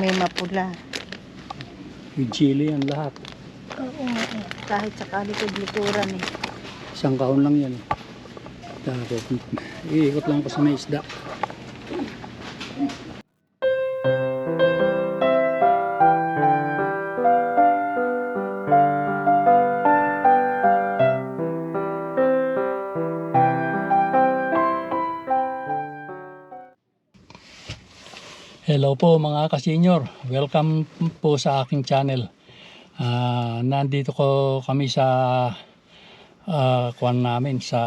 May mapula. With chili yan lahat. Oo eh. Kahit sa kalikod-likuran eh. Isang kahon lang yan. eh. Tapos, iikot lang ko sa may isda. Hello po mga kasenyor. Welcome po sa aking channel. Ah, nandito ko kami sa uh, kuan namin sa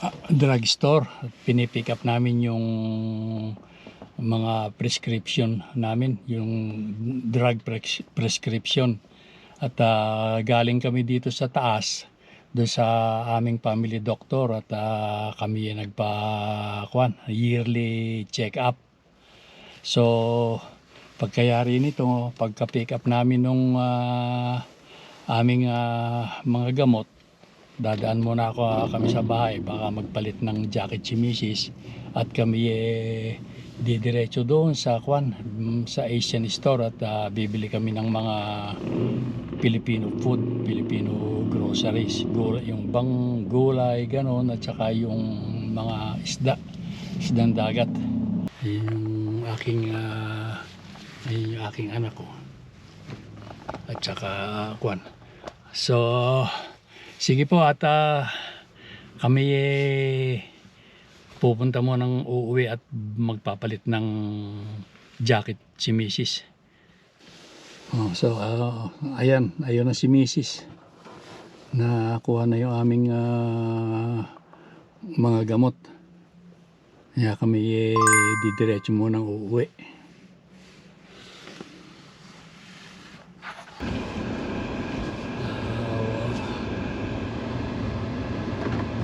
ah, drugstore. Pinipick up namin yung mga prescription namin, yung drug pres- prescription. At ah, galing kami dito sa taas doon sa aming family doctor at ah, kami ay nagpa kuan, yearly check up. So pagkayari nito, pagka-pick up namin nung ah, aming ah, mga gamot, dadaan muna ako ah, kami sa bahay, baka magpalit ng jacket si. At kami eh, didiretso doon sa kwan, mm, sa Asian store at ah, bibili kami ng mga Filipino food, Filipino groceries, gulay, yung bang gulay, ganon, at saka yung mga isda, isdang dagat. Yung aking ay yung aking anak ko. At saka kwan. So, sige po at ah, kami eh, pupunta mo ng uuwi at magpapalit ng jacket si Mrs. Oh, so, ah, ayan, ayun na si Mrs. Nakuha na yung aming ah, mga gamot. Kaya kami eh, didiretso mo ng uuwi.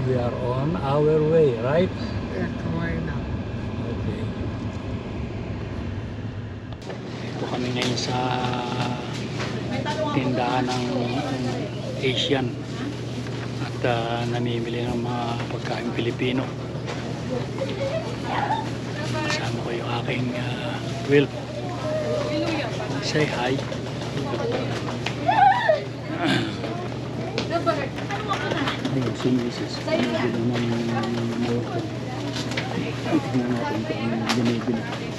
We are on our way, right? Okay. Ito kami ngayon sa tindahan ng Asian at ah, namimili ng mga pagkain Pilipino. Kasama ko yung aking uh, Will. Say hi. Ayun, si Mrs. Binibili ng mga. Tignan natin kung ano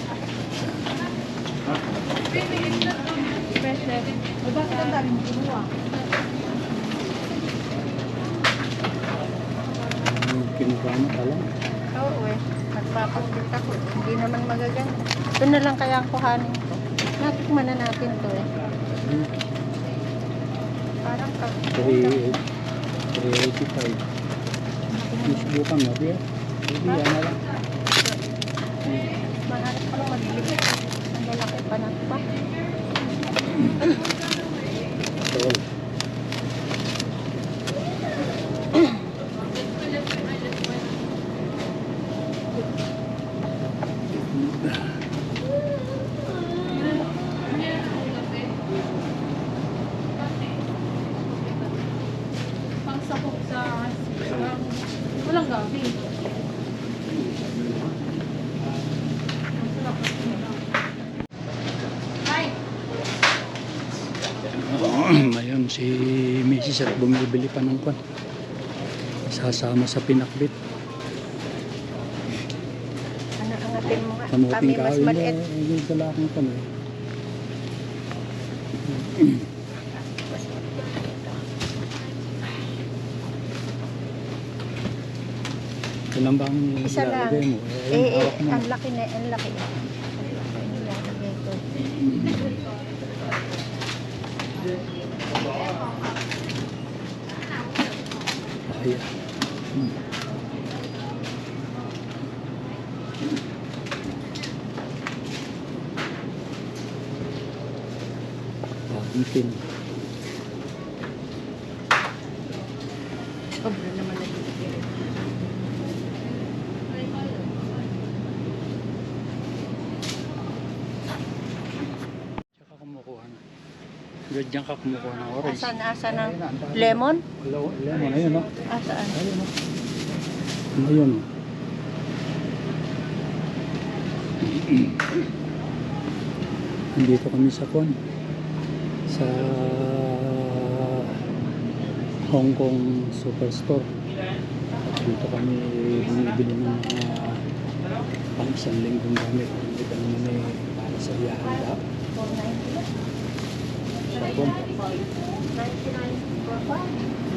Kinukama pala. Oo eh. Nagpapagpit ako. Hindi naman magaganda. Ito na lang kaya ang kuhanin ko. Natikman na natin to eh. Parang kag... 385. Susubukan mo, Bia. Yan na lang. Mahanap ko lang magbili. Ang lalaki pa na pa. Ito. pangsakop sa walang gabi. Ay, Ayun, si Mrs. at bumibili pa ng kwan. Sasama sa pinakbit. Ano angatin mo nga? Kamuting Kami mas kahoy maliit. na. Yung sa lakang kami. Ito lang ba ang Isa lang. mo? Eh, eh, hawak mo. ang laki na, ang laki. Ang laki Ayan. Hmm. Bagong tin. Sobra naman na Tsaka kumukuha na. Ganyan ka kumukuha ng orange. Asan, asan ng lemon? Lemon, ayun no? Asaan? Ayun no? Ayun. Nandito kami sa Kwan. Sa Hong Kong Superstore. Dito kami bumibili ng mga pang isang linggong gamit. Dito naman eh para sa ihanda. 490 Hukum.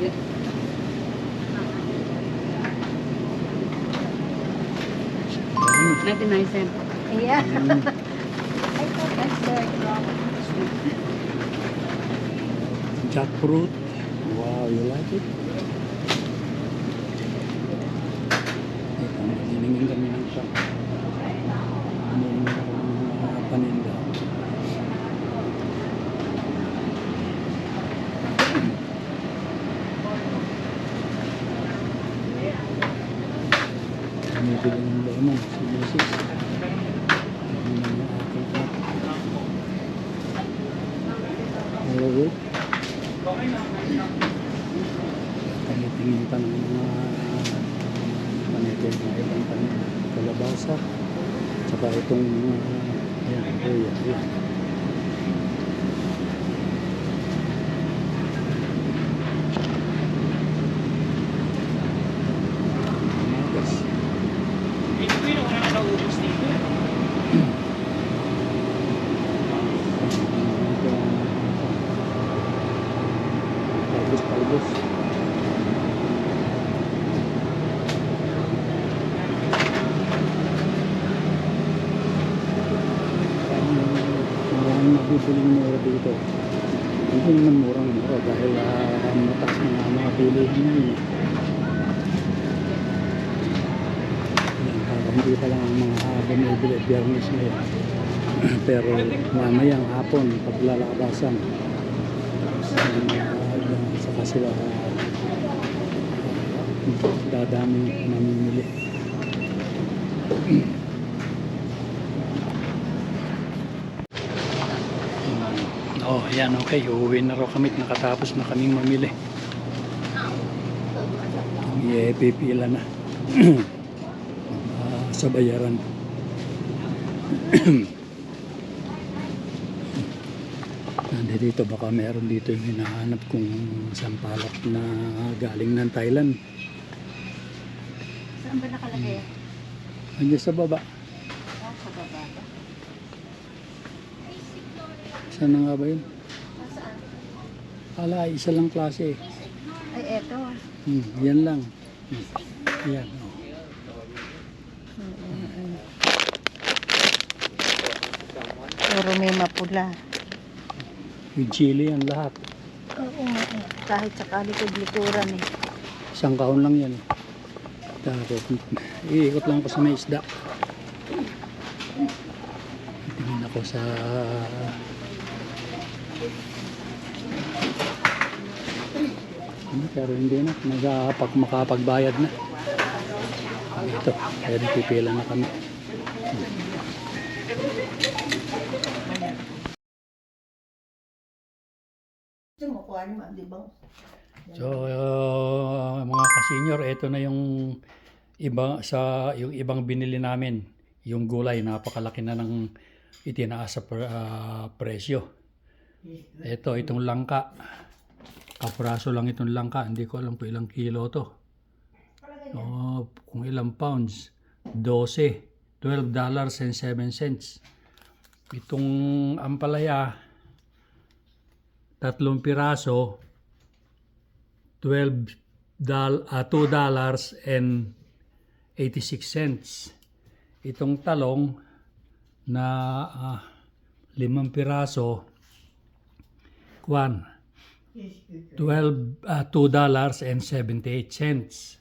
Ya. Nanti naik sen. Iya. Jackfruit. Wow, you like it? Good. Tinitingin pa ng mga panitin na ibang panin. Kalabasa. Tsaka itong uh, ayan, luya, ayan. Talbos. Ang nabibiling mura dito. Hindi naman murang mura dahil uh, mataas na mga bilihin ngayon. hindi pa lang ang mga bumibili biyernes ngayon. Pero mamayang hapon, paglalabasan, saka sila uh, dadaming namimili. Oh, yan okay. Uuwi na raw kami. Nakatapos na kaming mamili. Yeah, pipila na. Ah, sa bayaran. Nandito dito, baka meron dito yung hinahanap kong sampalok na galing ng Thailand. Saan ba nakalagay yan? Andiyan sa baba. Ah, sa baba ba? Saan na nga ba yun? Nasaan? Ala, isa lang klase. Ay, eto. Hmm, yan lang. Hmm, yan. Oh. Puro may mapula. With chili yan lahat. Oo eh. Kahit sa kalikod-likuran eh. Isang kahon lang yan. Tapos, iikot lang ako sa may isda. Tingin ako sa... Ano, pero hindi na. Nagpag makapagbayad na. Ito, kaya pipila na kami. Ni Ma'am? So, uh, mga ka-senior, ito na yung iba sa yung ibang binili namin. Yung gulay, napakalaki na ng itinaas sa pre- ah, presyo. Ito, itong langka. Kapuraso lang itong langka. Hindi ko alam kung ilang kilo to. Oh, kung ilang pounds. 12. 12 dollars and 7 cents. Itong ampalaya, tatlong piraso, 12 dal ah, 2 dollars and 86 cents. Itong talong na ah, limang piraso kwan 12 ah, 2 dollars and 78 cents.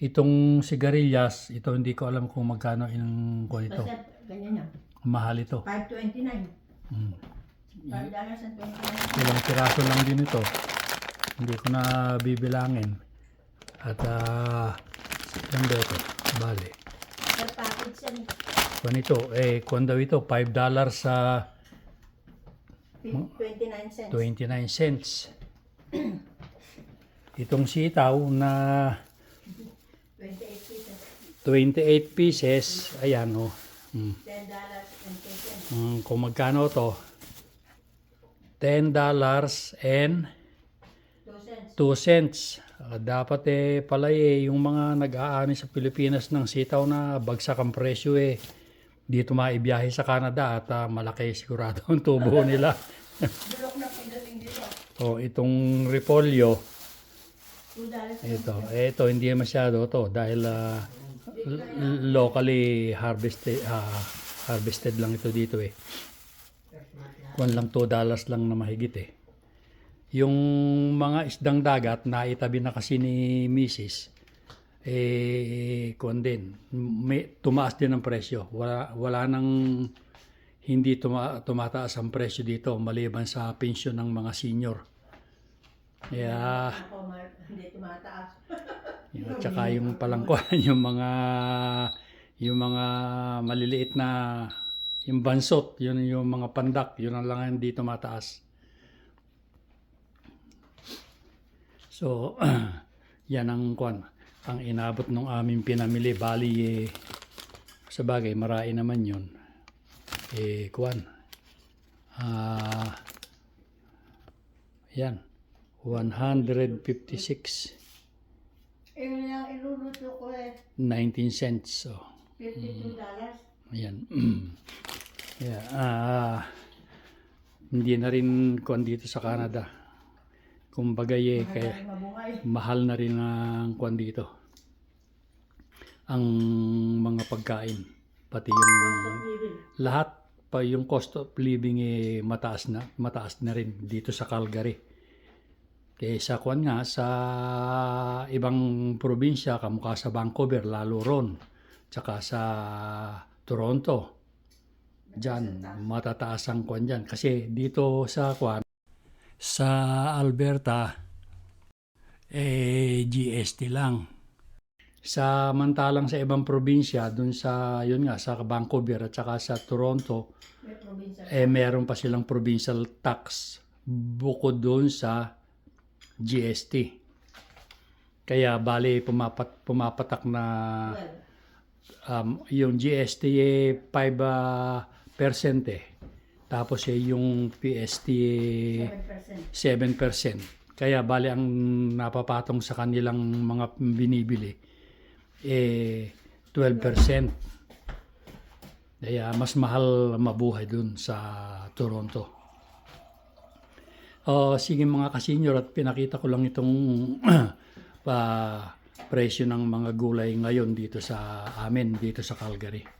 Itong sigarilyas, ito hindi ko alam kung magkano yung kwan ito. Basta, ganyan yan. Mahal ito. 529. Mm. $5 and 29. Ilang piraso lang din ito. Hindi ko na bibilangin. At ah, ilan ba ito? Bale. Eh. Kwan ito, eh, kwan daw ito, 5 dollars sa 29 cents. 29 cents. Itong sitaw na 28 pieces. 28 pieces, ayan o, Mm. $10 and 2 cents. Mm, kung magkano to? $10 and 2 cents. 2 cents. Ah, dapat eh pala eh yung mga nag-aani sa Pilipinas ng sitaw na bagsak ang presyo eh dito maibiyahe sa Canada at ah, malaki sigurado ang tubo nila. Bulok na pagdating dito. o itong repolyo, $2 ito, ito hindi masyado to dahil ah, l- locally harvested ah, harvested lang ito dito eh. Kuwan lang 2 dollars lang na mahigit eh. Yung mga isdang dagat na itabi na kasi ni Mrs. eh kuwan din. May, tumaas din ang presyo. Wala wala nang hindi tuma, tumataas ang presyo dito maliban sa pensyon ng mga senior. Kaya hindi tumataas. yun, at saka yung palangkuan, yung mga yung mga maliliit na yung bansot, yun yung mga pandak, yun ang lang ang hindi tumataas. So, yan ang kwan, ang inabot ng aming pinamili. Bali, eh, sa bagay, marai naman yun. Eh, kwan. Ah, yan. 156. Eh, yung iluluto ko eh, 19 cents. So, $52. ayan. yeah, ah, hindi na rin kuan dito sa Canada. Kumbaga eh, kaya mahal na rin ang kuan dito. Ang mga pagkain, pati yung lahat pa yung cost of living eh mataas na, mataas na rin dito sa Calgary. Kaya sa kuan nga sa ibang probinsya kamukha sa Vancouver lalo ron. Tsaka sa Toronto. Diyan, matataas ang kwan dyan. Kasi dito sa kwan, sa Alberta, eh, GST lang. Samantalang sa ibang probinsya, dun sa, yun nga, sa Vancouver at saka sa Toronto, eh, meron pa silang provincial tax bukod doon sa GST. Kaya bali pumapat, pumapatak na um, yung GST eh 5 uh, ah, 8% eh. Tapos eh, yung PST 7%. 7%. Kaya bali ang napapatong sa kanilang mga binibili eh 12%. Kaya mas mahal mabuhay dun sa Toronto. Oh, sige mga kasinyor at pinakita ko lang itong pa ah, presyo ng mga gulay ngayon dito sa amin dito sa Calgary.